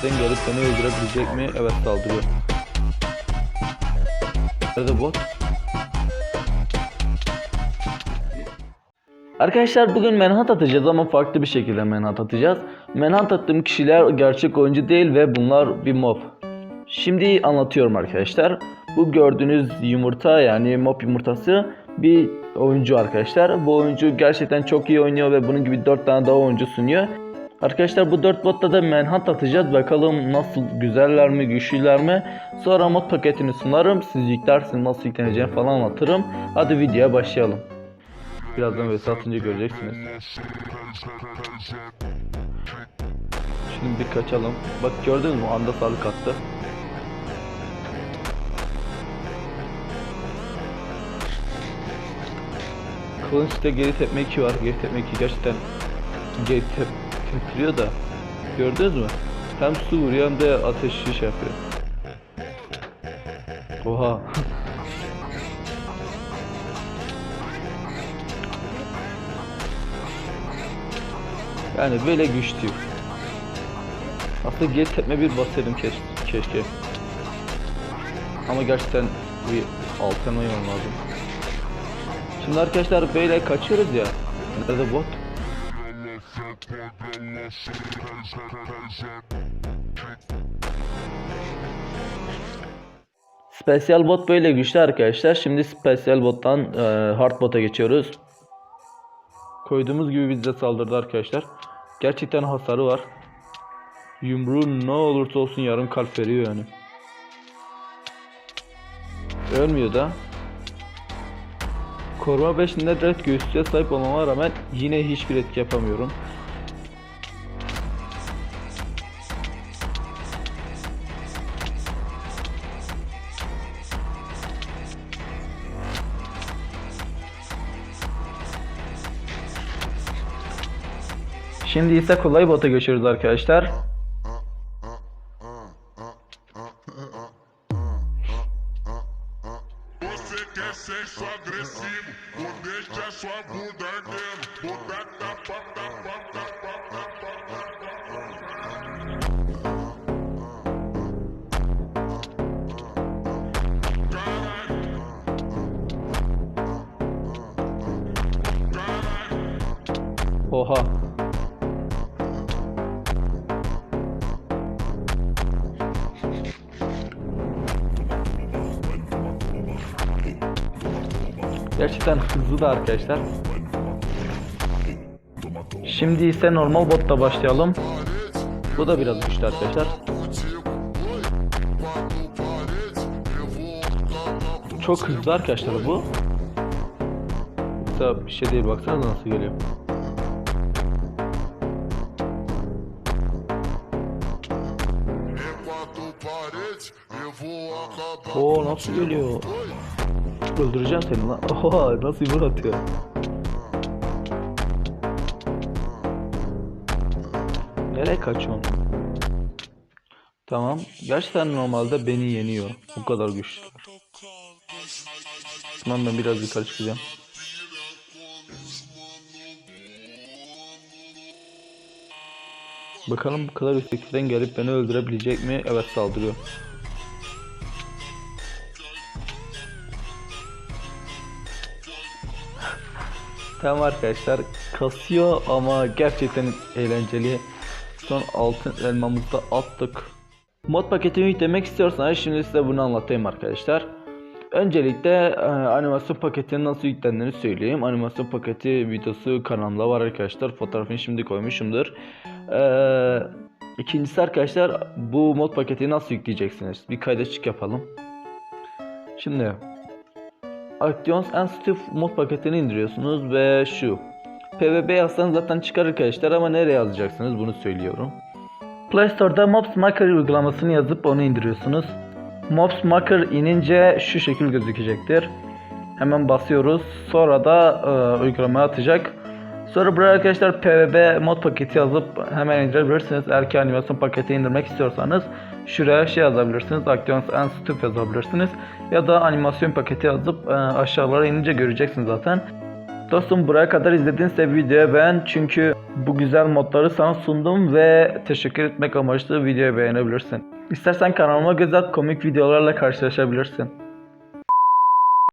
sekizden gelip beni öldürebilecek mi? Evet saldırıyor. Nerede bot? Arkadaşlar bugün menhat atacağız ama farklı bir şekilde menhat atacağız. Menhat attığım kişiler gerçek oyuncu değil ve bunlar bir mob. Şimdi anlatıyorum arkadaşlar. Bu gördüğünüz yumurta yani mob yumurtası bir oyuncu arkadaşlar. Bu oyuncu gerçekten çok iyi oynuyor ve bunun gibi 4 tane daha oyuncu sunuyor. Arkadaşlar bu 4 botta da manhunt atacağız. Bakalım nasıl güzeller mi, güçlüler mi? Sonra mod paketini sunarım. Siz yüklersiniz nasıl yükleneceğini falan anlatırım. Hadi videoya başlayalım. Birazdan vs atınca göreceksiniz. Şimdi bir kaçalım. Bak gördün mü? Anda sağlık attı. Kılıçta geri tepme 2 var. Geri tepme 2 gerçekten geri tep teptiriyor da. Gördünüz mü? Hem su vuruyor hem de ateşi şey yapıyor. Oha. yani böyle güçlü. Aslında geri tepme bir basaydım keş keşke. Ama gerçekten bir altın oyun lazım. Şimdi arkadaşlar böyle kaçıyoruz ya. Nerede bot? Special bot böyle güçlü arkadaşlar. Şimdi special bottan e, hard bota geçiyoruz. Koyduğumuz gibi bize saldırdı arkadaşlar. Gerçekten hasarı var. Yumruğu ne olursa olsun yarım kalp veriyor yani. Ölmüyor da. Koruma 5 Netherite göğüsüye sahip olmama rağmen yine hiçbir etki yapamıyorum. Şimdi ise kolay bota geçiyoruz arkadaşlar. Você Gerçekten hızlı da arkadaşlar. Şimdi ise normal botta başlayalım. Bu da biraz güçlü arkadaşlar. Çok hızlı arkadaşlar bu. Yoksa bir şey değil baksana nasıl geliyor. Oo nasıl geliyor? Öldüreceğim seni lan. Oha nasıl yumruk atıyor? Nereye kaçıyorsun? Tamam. Gerçekten normalde beni yeniyor. Bu kadar güçlüler. Tamam ben biraz yukarı çıkacağım. Bakalım bu kadar yüksekten gelip beni öldürebilecek mi? Evet saldırıyor. Tamam arkadaşlar kasıyor ama gerçekten eğlenceli. Son altın elmamızı da attık. Mod paketini yüklemek istiyorsanız şimdi size bunu anlatayım arkadaşlar. Öncelikle e, animasyon paketinin nasıl yüklendiğini söyleyeyim. Animasyon paketi videosu kanalımda var arkadaşlar. Fotoğrafını şimdi koymuşumdur. E, ikincisi arkadaşlar bu mod paketi nasıl yükleyeceksiniz? Bir kaydaşık yapalım. Şimdi Actions Sensitive mod paketini indiriyorsunuz ve şu. PvP yazsanız zaten çıkar arkadaşlar ama nereye yazacaksınız bunu söylüyorum. Play Store'da Mobs Maker uygulamasını yazıp onu indiriyorsunuz. Mobs Maker inince şu şekil gözükecektir. Hemen basıyoruz. Sonra da e, uygulamaya atacak. Sonra buraya arkadaşlar PvP mod paketi yazıp hemen indirebilirsiniz. Ki animasyon paketi indirmek istiyorsanız şuraya şey yazabilirsiniz. Actions Sensitive yazabilirsiniz. Ya da animasyon paketi yazıp e, aşağılara inince göreceksiniz zaten. Dostum buraya kadar izledinse videoyu beğen çünkü bu güzel modları sana sundum ve teşekkür etmek amaçlı videoyu beğenebilirsin. İstersen kanalıma göz at komik videolarla karşılaşabilirsin.